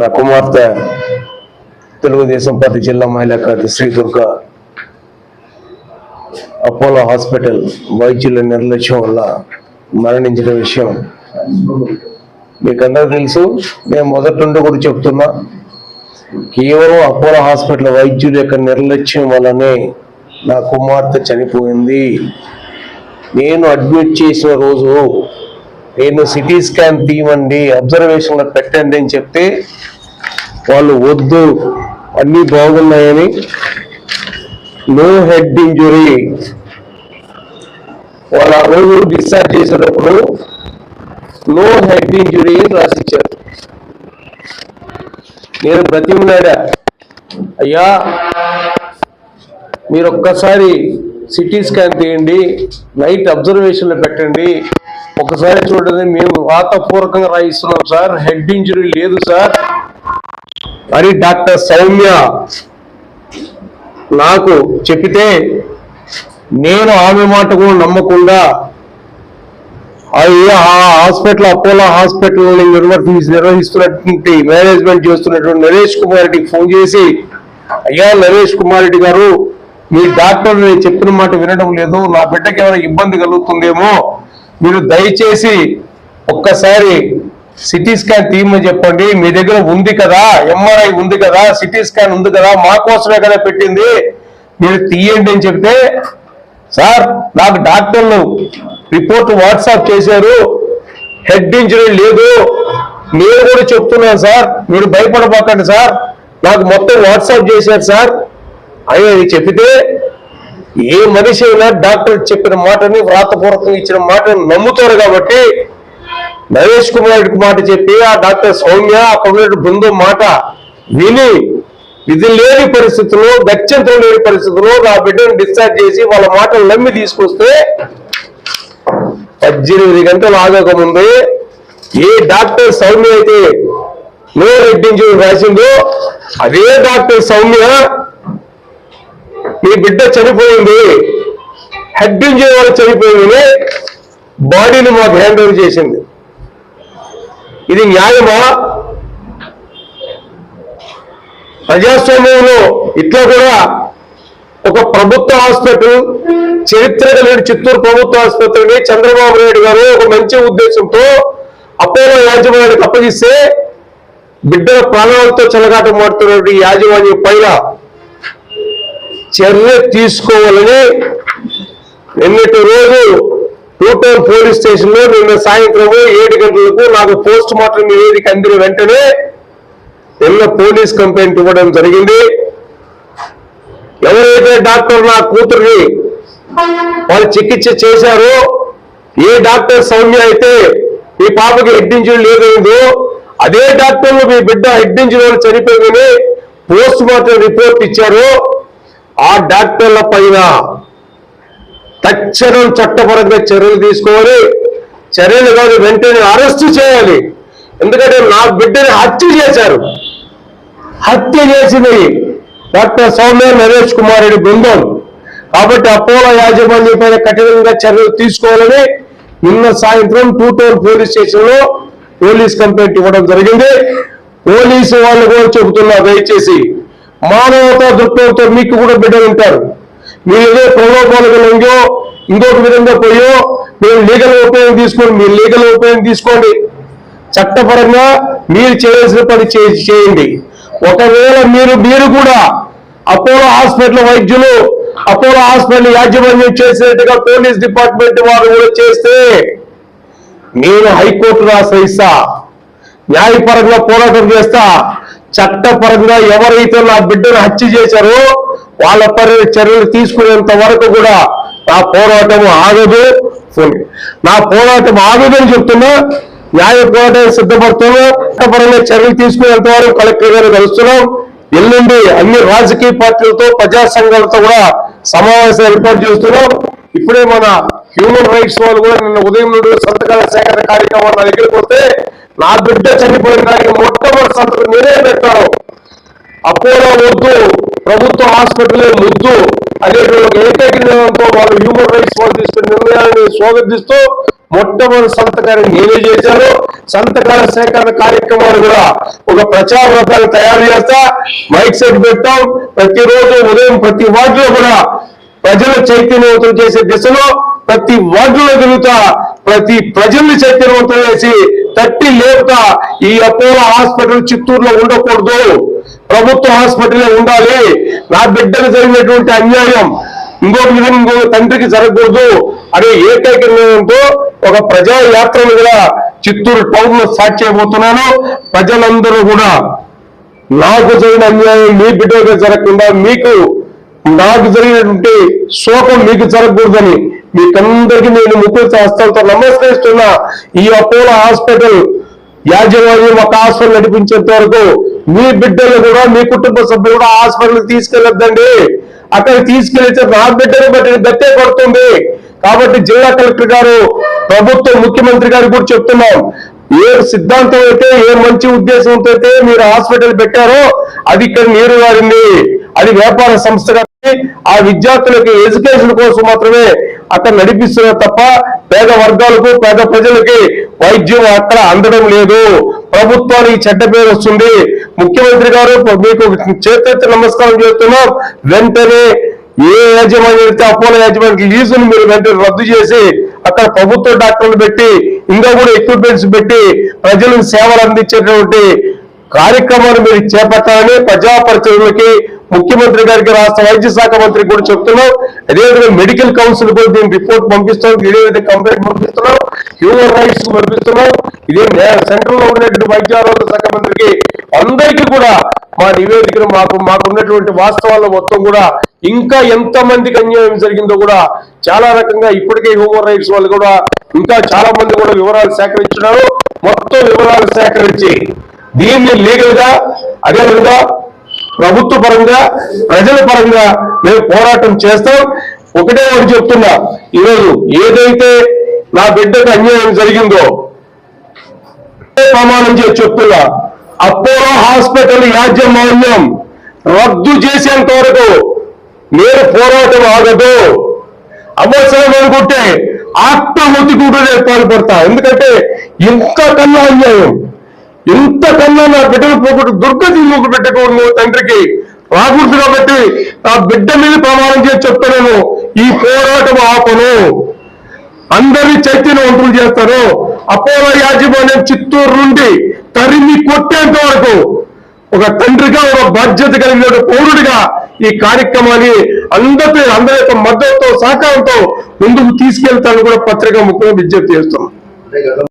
నా కుమార్తె తెలుగుదేశం పార్టీ జిల్లా మహిళా కార్యదర్శి శ్రీ దుర్గ అపోలో హాస్పిటల్ వైద్యుల నిర్లక్ష్యం వల్ల మరణించిన విషయం మీకందరూ తెలుసు. నేను మొదటి నుండి కూడా చెప్తున్నా కేవలం అపోలో హాస్పిటల్ వైద్యుల యొక్క నిర్లక్ష్యం వల్లనే నా కుమార్తె చనిపోయింది. నేను అడ్మిట్ చేసిన రోజు నేను సిటీ స్కాన్ తీయమండి అబ్జర్వేషన్లో పెట్టండి అని చెప్తే వాళ్ళు వద్దు అన్నీ బాగున్నాయని. నో హెడ్ ఇంజురీ వాళ్ళు ఆ రోజు డిశ్చార్జ్ చేసేటప్పుడు నో హెడ్ ఇంజురీ అని రాసిచ్చారు. నేను బ్రతిమలాడా? అయ్యా మీరు ఒక్కసారి సిటీ స్కాన్ తీయండి నైట్ అబ్జర్వేషన్లో పెట్టండి ఒకసారి చూడండి మేము వాతపూర్వకంగా రాయిస్తున్నాం సార్. హెడ్ ఇంజరీ లేదు సార్. అని డాక్టర్ సౌమ్య నాకు చెప్పితే నేను ఆమె మాట కూడా నమ్మకుండా అయ్యా ఆ హాస్పిటల్ అపోలో హాస్పిటల్ నిర్వహిస్తున్నటువంటి మేనేజ్మెంట్ చేస్తున్నటువంటి నరేష్ కుమార్ రెడ్డికి ఫోన్ చేసి అయ్యా నరేష్ కుమార్ రెడ్డి గారు మీ డాక్టర్ నేను చెప్పిన మాట వినడం లేదు. నా బిడ్డకి ఏమైనా ఇబ్బంది కలుగుతుందేమో మీరు దయచేసి ఒక్కసారి సిటీ స్కాన్ తీయమని చెప్పండి. మీ దగ్గర ఉంది కదా ఎంఆర్ఐ ఉంది కదా సిటీ స్కాన్ ఉంది కదా మా కోసమే కదా పెట్టింది. మీరు తీయండి అని చెప్తే సార్ నాకు డాక్టర్లు రిపోర్ట్ వాట్సాప్ చేశారు. హెడ్ ఇంజరీ లేదు. నేను కూడా చెప్తున్నాను సార్ మీరు భయపడబోకండి సార్. నాకు మొత్తం వాట్సాప్ చేశారు సార్. అని చెప్తే ఏ మనిషి అయినా డాక్టర్ చెప్పిన మాటని వ్రాతపూర్వకంగా ఇచ్చిన మాటని నమ్ముతారు కాబట్టి నరేష్ కుమార్ రెడ్డికి మాట చెప్పి ఆ డాక్టర్ సౌమ్య ఆ ఉన్నటువంటి బృందం మాట విని ఇది లేని పరిస్థితుల్లో గత్యంతరం లేని పరిస్థితుల్లో నా బిడ్డను డిశ్చార్జ్ చేసి వాళ్ళ మాటలు నమ్మి తీసుకొస్తే పద్దెనిమిది గంటలు ఆగకముందు ఏ డాక్టర్ సౌమ్య అయితే నో రెడ్డించి రాసిందో అదే డాక్టర్ సౌమ్య మీ బిడ్డ చనిపోయింది. హెడ్ ఇంజరీ వల్ల చనిపోయింది. బాడీని మాకు హ్యాండ్ ఓవర్ చేసింది. ఇది న్యాయమా? ప్రజాస్వామ్యంలో ఇట్లా కూడా ఒక ప్రభుత్వ హాస్పిటల్ చరిత్ర కలిగిన చిత్తూరు ప్రభుత్వ ఆసుపత్రిని చంద్రబాబు నాయుడు గారు ఒక మంచి ఉద్దేశంతో అపోలో యాజమాన్యానికి అప్పగిస్తే బిడ్డల ప్రాణాలతో చెలగాటం మాడుతున్నటువంటి యాజమాన్యం పైన చర్య తీసుకోవాలని నిన్నటి రోజు టూటౌన్ పోలీస్ స్టేషన్లో నిన్న సాయంత్రం ఏడు గంటలకు నాకు పోస్ట్ మార్టం నివేదిక అందిన వెంటనే నిన్న పోలీస్ కంప్లైంట్ ఇవ్వడం జరిగింది. ఎవరైతే డాక్టర్ నా కూతుర్ని వాళ్ళు చికిత్స చేశారో ఏ డాక్టర్ సౌమ్య అయితే మీ పాపకి హెడ్ ఇంజరీ లేదైందో అదే డాక్టర్లు మీ బిడ్డ హెడ్ ఇంజరీ చనిపోయిందని పోస్ట్ మార్టం రిపోర్ట్ ఇచ్చారు ఆ డాక్టర్ల పైన తక్షణం చట్టపరంగా చర్యలు తీసుకోవాలి. చర్యలు కాదు వెంటనే అరెస్ట్ చేయాలి. ఎందుకంటే నా బిడ్డని హత్య చేశారు. హత్య చేసింది డాక్టర్ సౌమ్య నరేష్ కుమార్ రెడ్డి బృందం. కాబట్టి అపోలో యాజమాన్యం పైన కఠినంగా చర్యలు తీసుకోవాలని నిన్న సాయంత్రం టూ టౌన్ పోలీస్ స్టేషన్లో పోలీస్ కంప్లైంట్ ఇవ్వడం జరిగింది. పోలీసు వాళ్ళు కూడా చెబుతున్నారు దయచేసి. మానవతా దృక్పథంతో మీకు కూడా బిడ్డలు ఉంటారు. మీరు ఏదో ప్రలోభాలకు లొంగో ఇంకొక విధంగా పోయో మీరు లీగల్ ఉపయోగం తీసుకోండి మీరు లీగల్ ఉపయోగం తీసుకోండి. చట్టపరంగా మీరు చేయాల్సిన పని చేయండి. ఒకవేళ మీరు మీరు కూడా అపోలో హాస్పిటల్ వైద్యులు అపోలో హాస్పిటల్ యాజమాన్యం చేసినట్టుగా పోలీస్ డిపార్ట్మెంట్ వారు కూడా చేస్తే నేను హైకోర్టును ఆశ్రయిస్తా న్యాయపరంగా పోరాటం చేస్తా చట్టపరంగా ఎవరైతే నా బిడ్డను హత్య చేశారో వాళ్ళ పరి చర్యలు తీసుకునేంత వరకు కూడా నా పోరాటం ఆగదు. నా పోరాటం ఆగదని చెప్తున్నా న్యాయ పోరాటం సిద్ధపడుతున్నా చట్టపరంగా చర్యలు తీసుకునేంత వరకు కలెక్టర్ గారు కలుస్తున్నాం. ఎల్లుండి అన్ని రాజకీయ పార్టీలతో ప్రజా సంఘాలతో కూడా సమావేశం ఏర్పాటు చేస్తున్నాం. ఇప్పుడే మన హ్యూమన్ రైట్స్ వాళ్ళు కూడా నిన్న ఉదయం నుండి సంతకాల సేకరణ కార్యక్రమం నా దగ్గరికి వస్తే నా బిడ్డ చనిపోయిన దానికి మొట్టమొదటి సంతకం నేనే పెట్టారు. అపోలో వద్దు ప్రభుత్వ హాస్పిటల్ ముద్దు అనేటువంటి ఏకైక నిర్ణయంతో వాళ్ళు హ్యూమన్ రైట్స్ వాళ్ళు తీసుకున్న నిర్ణయాన్ని స్వాగతిస్తూ మొట్టమొదటి సంతకాన్ని నేనే చేశాను. సంతకాల సేకరణ కార్యక్రమాలు కూడా ఒక ప్రచార రథాన్ని తయారు చేస్తా మైక్ సెట్ పెట్టాం. ప్రతిరోజు ఉదయం ప్రతి వార్డులో కూడా ప్రజల చైతన్యవంతం చేసే దిశలో ప్రతి వార్డులో తిరుగుతా ప్రతి ప్రజల్ని చైతన్యవంతం చేసి తట్టి లేపుతా ఈ అపోలో హాస్పిటల్ చిత్తూరులో ఉండకూడదు. ప్రభుత్వ హాస్పిటలే ఉండాలి. నా బిడ్డకు జరిగినటువంటి అన్యాయం ఇంకొక విధంగా ఇంకో తండ్రికి జరగకూడదు. అనే ఏకైక నిర్ణయంతో ఒక ప్రజా యాత్రను కూడా చిత్తూరు టౌన్లో స్టార్ట్ చేయబోతున్నాను. ప్రజలందరూ కూడా నాకు జరిగిన అన్యాయం మీ బిడ్డగా జరగకుండా మీకు నాకు జరిగినటువంటి శోకం మీకు జరగకూడదని మీకందరికీ నేను ముక్కులు హస్తాలతో నమస్కరిస్తున్నా. ఈ అపోలో హాస్పిటల్ యాజమాన్యం ఒక హాస్పిటల్ నడిపించేంత వరకు మీ బిడ్డలు కూడా మీ కుటుంబ సభ్యులు కూడా హాస్పిటల్ తీసుకెళ్ళొద్దండి. అక్కడ తీసుకెళ్తే నా బిడ్డను బట్టి గట్టే పడుతుంది. కాబట్టి జిల్లా కలెక్టర్ గారు ప్రభుత్వం ముఖ్యమంత్రి గారు కూడా చెప్తున్నాం. ఏ సిద్ధాంతం అయితే ఏ మంచి ఉద్దేశంతో అయితే మీరు హాస్పిటల్ పెట్టారో అది ఇక్కడ నీరు వారింది. అది వ్యాపార సంస్థ కానీ ఆ విద్యార్థులకు ఎడ్యుకేషన్ కోసం మాత్రమే అక్కడ నడిపిస్తున్న తప్ప పేద వర్గాలకు పేద ప్రజలకి వైద్యం అక్కడ అందడం లేదు. ప్రభుత్వానికి చెడ్డ పేరు వస్తుంది. ముఖ్యమంత్రి గారు మీకు చేతి నమస్కారం చేస్తున్నాం. వెంటనే ఏ యాజమాన్యం అయితే అపోలో యాజమాన్యానికి లీజును మీరు వెంటనే రద్దు చేసి అక్కడ ప్రభుత్వ డాక్టర్లు పెట్టి ఇంకా కూడా ఎక్విప్మెంట్స్ పెట్టి ప్రజలకు సేవలు అందించేటువంటి కార్యక్రమాన్ని మీరు చేపట్టాలని ప్రజా ముఖ్యమంత్రి గారికి రాష్ట్ర వైద్య శాఖ మంత్రికి కూడా చెప్తున్నాం. అదేవిధంగా మెడికల్ కౌన్సిల్ కూడా దీని రిపోర్ట్ పంపిస్తాం. ఇదేవిధంగా కంప్లైంట్ పంపిస్తున్నాం. హ్యూమన్ రైట్స్ పంపిస్తున్నాం. ఇదే సెంట్రల్లో ఉన్నటువంటి వైద్య ఆరోగ్య శాఖ మంత్రికి అందరికీ కూడా మా నివేదికను మాకు మాకు ఉన్నటువంటి వాస్తవాలు మొత్తం కూడా ఇంకా ఎంత మందికి అన్యాయం జరిగిందో కూడా చాలా రకంగా ఇప్పటికే హ్యూమన్ రైట్స్ వాళ్ళు కూడా ఇంకా చాలా మంది కూడా వివరాలు సేకరించున్నారు మొత్తం వివరాలు సేకరించి దీన్ని లీగల్గా అదేవిధంగా ప్రభుత్వ పరంగా ప్రజల పరంగా మేము పోరాటం చేస్తాం. ఒకటే ఒకటి చెప్తున్నా ఈరోజు ఏదైతే నా బిడ్డకు అన్యాయం జరిగిందో ప్రమాణం చేసి చెప్తున్నా అపోలో హాస్పిటల్ యాజమాన్యం రద్దు చేసేంత వరకు మీరు పోరాటం ఆగదు. అవసరం అనుకుంటే ఆత్మహత్య కూడా నేను పాల్పడతా. ఎందుకంటే ఇంతకన్నా అన్యాయం. ఇంతకన్నా నా బిడ్డను పోగొట్టు దుర్గతి ముగ్గు పెట్టకూడదు తండ్రికి. రాకూడదు కాబట్టి ఆ బిడ్డ మీద ప్రమాణం చేసి చెప్తున్నాను. ఈ పోరాటం ఆపను. అందరి చైతన్యవంతులు చేస్తారు. అపోలో యాజమాన్యం చిత్తూరు నుండి తరిమి కొట్టేంత వరకు ఒక తండ్రిగా ఒక బాధ్యత కలిగిన పౌరుడిగా ఈ కార్యక్రమాన్ని అందరి అందరి యొక్క మద్దతుతో సహకారంతో ముందుకు తీసుకెళ్తాను కూడా పత్రిక ముఖ్యంగా విజ్ఞప్తి చేస్తున్నాం.